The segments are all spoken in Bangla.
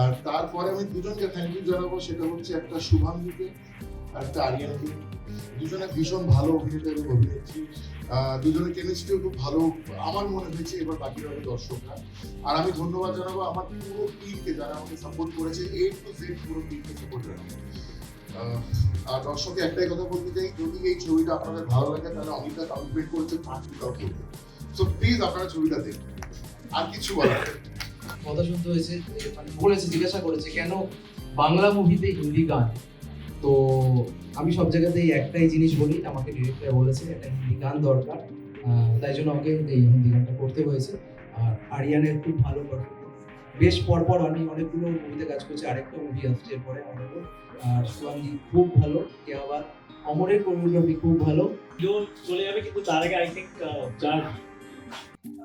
আর তারপরে আমি দুজনকে থ্যাংক ইউ জানাব। সেটা হচ্ছে একটা শুভাঙ্গীকে আর একটা আরিয়ানকে। দুজনে ভীষণ ভালো অভিনেতা এবং অভিনেত্রী। দুজনের কেমিস্ট্রিও খুব ভালো। আমার মনে হয়েছে এবার বাকিরা হবে দর্শকরা। আর আমি ধন্যবাদ জানাব আমার পুরো টিমকে যারা আমাকে সাপোর্ট করেছে এ টু জেড পুরো টিমকে সাপোর্ট জানাব। আর দর্শকে একটাই কথা বলতে চাই, যদি এই ছবিটা আপনাদের ভালো লাগে, তাহলে অমিতা কমিটমেন্ট করেছে পাঁচ টাকাও করবে সো প্লিজ আপনারা ছবিটা দেখুন। আর কিছু বলার কথা শুনতে হয়েছে মানে বলেছে, জিজ্ঞাসা করেছে, কেন বাংলা মুভিতে হিন্দি গান? তো আমি সব জায়গাতেই একটাই জিনিস বলি, আমাকে ডিরেক্টর বলেছে একটা হিন্দি গান দরকার। তাই জন্য আমাকে এই হিন্দি গানটা করতে হয়েছে। আর আরিয়ানের খুব ভালো পারফরমেন্স বেশ পরপর আমি অনেকগুলো মুভিতে কাজ করছি, আরেকটা মুভি আসছে এরপরে আমাদের আর সুয়াঙ্গি খুব ভালো, কে আবার অমরের কোরিওগ্রাফি খুব ভালো। চলে যাবে, কিন্তু তার আগে আই থিঙ্ক যার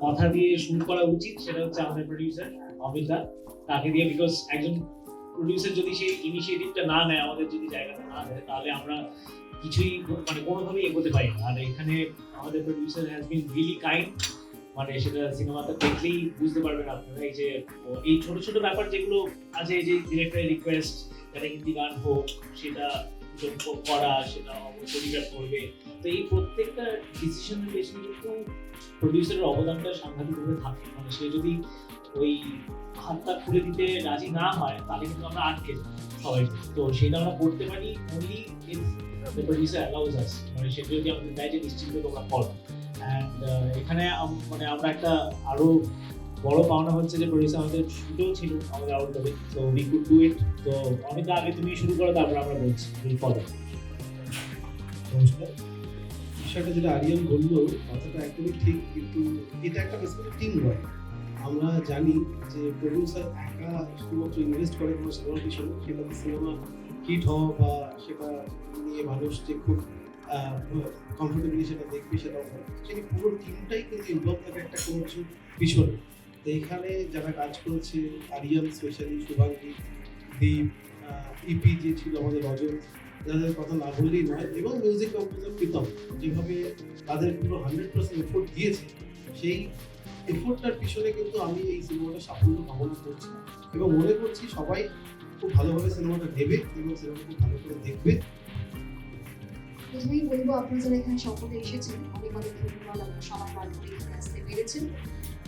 কথা দিয়ে শুরু করা উচিত, সেটা হচ্ছে আমাদের প্রডিউসার অমিতা তাকে দিয়ে বিকজ একজন প্রডিউসার যদি সেই ইনিশিয়েটিভটা না নেয়, আমাদের যদি জায়গাটা না দেয়, তাহলে আমরা কিছুই মানে কোনোভাবেই এগোতে পারি না। আর এখানে আমাদের producer has been really kind মানে সেটা সিনেমাতে দেখলেই বুঝতে পারবেন আপনারা এই যে এই ছোট ছোট ব্যাপার যেগুলো আছে যে ডিরেক্টরের রিকোয়েস্ট যাতে হিন্দি গান হোক, সেটা করা, সেটা করবে। তো এই প্রত্যেকটা ডিসিশনের পেছনে কিন্তু প্রডিউসারের অবদানটা সাংঘাতিকভাবে থাকে। মানে সে যদি ওই হাতটা খুলে দিতে রাজি না হয়, তাহলে কিন্তু আমরা আটকে সবাই। তো সেটা আমরা করতে পারি দ্য প্রডিউসার অ্যালাউজ আস মানে যদি আমাদের দেয় যে নিশ্চিন্তে তোমরা অ্যান্ড এখানে মানে আমরা একটা আরও বড় পাওনা হচ্ছে যে প্রডিউসার আমাদের ছিল আমাদের তো উই কুড ডু ইট তো আগে তুমি শুরু করো, তারপর আমরা বলছি ফলো বিষয়টা যেটা আরিয়ান বলল, কথাটা একদমই ঠিক, কিন্তু এটা একটা বেসিক্যালি টিম ওয়ার্ক আমরা জানি যে প্রডিউসার একা শুধুমাত্র ইনভেস্ট করে কোনো সিনেমার পিছনে সেটাতে সিনেমা হিট হওয়া বা সেটা নিয়ে মানুষ যে খুব কমফোর্টেবলি সেটা দেখবে, সেটাও হয়। সেখানে পুরো টিমটাই কিন্তু ইনভলভ থাকে একটা কোনো কিছু পিছনে। তো এখানে যারা কাজ করেছে, আরিয়ান স্পেশালি শুভাঙ্গী, দীপ ইপি যে ছিল আমাদের রজত যাদের কথা না বললেই নয়, এবং মিউজিক কম্পোজার প্রীতম, যেভাবে তাদের পুরো হান্ড্রেড পার্সেন্ট এফোর্ট দিয়েছে, সেই এফোর্টটার পিছনে কিন্তু আমি এই সিনেমাটা সাফল্য কামনা করছি। এবং মনে করছি সবাই খুব ভালোভাবে সিনেমাটা নেবে এবং সিনেমাটা খুব ভালো করে দেখবে। প্রথমেই বলব, আপনি যারা এখানে সকলে এসেছেন, অনেক অনেক ধন্যবাদ আপনারা সময় বার করে এখানে আসতে পেরেছেন।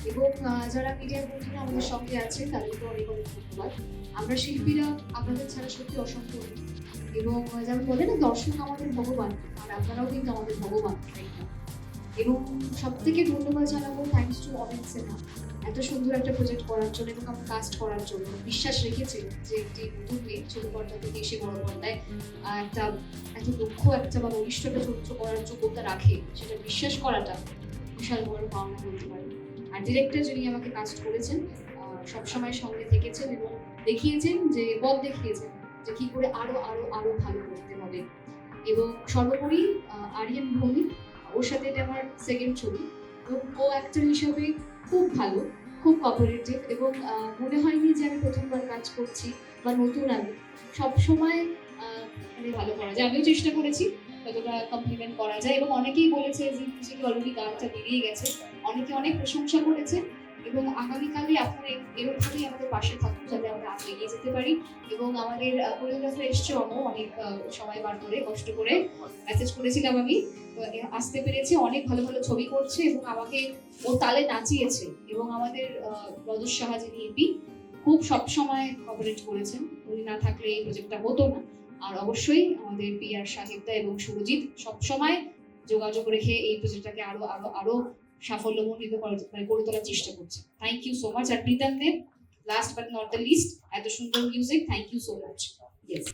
এবং যারা মিডিয়ার বন্ধুরা আমাদের সঙ্গে আছেন তাদেরকে অনেক অনেক ধন্যবাদ। আমরা শিল্পীরা আপনাদের ছাড়া সত্যি অসম্পূর্ণ এবং যেমন বলে না, দর্শক আমাদের ভগবান, আর আপনারাও কিন্তু আমাদের ভগবান, তাই না? এবং সব থেকে ধন্যবাদ জানাব থ্যাংকস টু অমিত সিনহা এত সুন্দর একটা প্রজেক্ট করার জন্য এবং আমার কাস্ট করার জন্য। বিশ্বাস রেখেছে যে একটি নতুন মেয়ে ছোট পর্দা থেকে এসে বড় পর্দায় একটা, এত দক্ষ একটা বা বলিষ্ঠ একটা চরিত্র করার যোগ্যতা রাখে, সেটা বিশ্বাস করাটা বিশাল বড় পাওনা বলতে পারি। আর ডিরেক্টর যিনি আমাকে কাস্ট করেছেন সবসময় সঙ্গে থেকেছেন এবং দেখিয়েছেন যে, পথ দেখিয়েছেন যে কি করে আরও আরও আরও ভালো করতে হবে। এবং সর্বোপরি আরিয়ান ভৌমিক ওর সাথে এটা আমার সেকেন্ড ছবি। এবং ও অ্যাক্টর হিসাবে খুব ভালো, খুব কপারেটিভ এবং মনে হয়নি যে আমি প্রথমবার কাজ করছি বা নতুন আমি। সবসময় মানে ভালো করা যায়। আমিও চেষ্টা করেছি কতটা কমপ্লিমেন্ট করা যায় এবং অনেকেই বলেছে যে অলরেডি গানটা বেরিয়ে গেছে। অনেকে অনেক প্রশংসা করেছে। এবং আগামীকালে আপনারা এরকমভাবেই আমাদের পাশে থাকুন যাতে আমরা আগে এগিয়ে যেতে পারি। এবং আমাদের কোরিওগ্রাফার এসছে অন্য অনেক সময় বার করে, কষ্ট করে মেসেজ করেছিলাম আমি। আসতে পেরেছে, অনেক ভালো ভালো ছবি করছে এবং আমাকে ও তালে নাচিয়েছে। এবং আমাদের রজত সাহা যিনি এপি খুব সবসময় কপারেট করেছেন। উনি না থাকলে এই প্রজেক্টটা হতো না। আর অবশ্যই আমাদের পি আর সাহিত্যা এবং সুরজিৎ সবসময় যোগাযোগ রেখে এই প্রজেক্টটাকে আরও আরও আরও সাফল্যমণ্ডিত করার মানে গড়ে তোলার চেষ্টা করছে। Thank you so much R Pritam Dev last but not the list এত সুন্দর music thank you so much yes